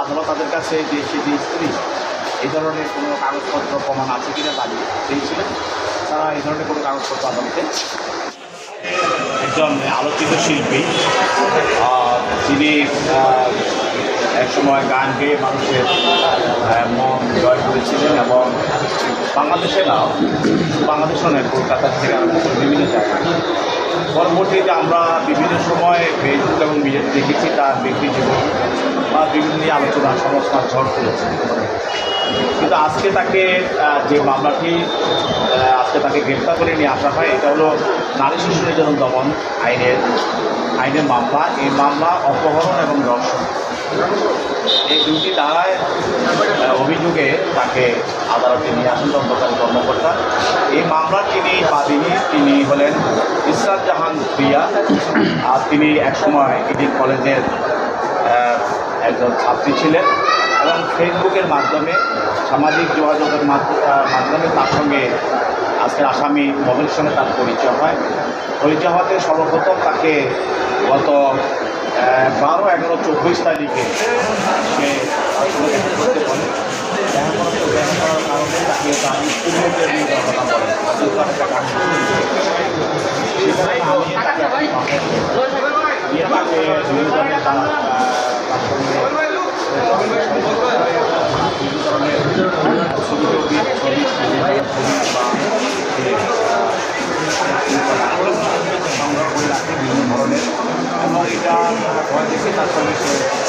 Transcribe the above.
আদালত তাদের কাছে যে সে যে স্ত্রী, এই ধরনের কোনো কাগজপত্র প্রমাণ আছে কিনা দাবি চেয়েছিলেন তারা এই ধরনের কোনো কাগজপত্র আদালতে একজন আলোচিত শিল্পী যিনি একসময় গান গেয়ে মানুষের মন জয় করেছিলেন এবং বাংলাদেশে না বাংলাদেশও নয়, কলকাতা থেকে বিভিন্ন জায়গায় পরবর্তীতে আমরা বিভিন্ন সময় ফেসবুক এবং মিডিয়াতে দেখেছি তার ব্যক্তি জীবন বা বিভিন্ন নিয়ে আলোচনা, সংস্কার, ঝড় তুলেছে। কিন্তু আজকে তাকে যে মামলাটি আজকে তাকে গ্রেপ্তার করে নিয়ে আসা হয়, এটা হলো নারী শিশু নির্যাতন দমন আইনের আইনের মামলা। এই মামলা অপহরণ এবং ধর্ষণ। এই দুটি দ্বারায় অভিযোগে তাকে আদালতে নিয়ে আসেন তদন্তকারী কর্মকর্তা। এই মামলার যিনি বাদিনী, তিনি হলেন ইসরাত জাহান প্রিয়া। আর তিনি একসময় ইডিন কলেজের একজন ছাত্রী ছিলেন এবং ফেসবুকের মাধ্যমে, সামাজিক যোগাযোগের মাধ্যমে তার সঙ্গে আজকের আসামি মহিলার সঙ্গে তার পরিচয় হয়। পরিচয় হওয়াতে সর্বপ্রথম তাকে গত বারো এগারো চব্বিশ তারিখে সে সংগ্রহ করে রাখে বিভিন্ন ধরনের এবং এটা ভয় দেখে তার সঙ্গে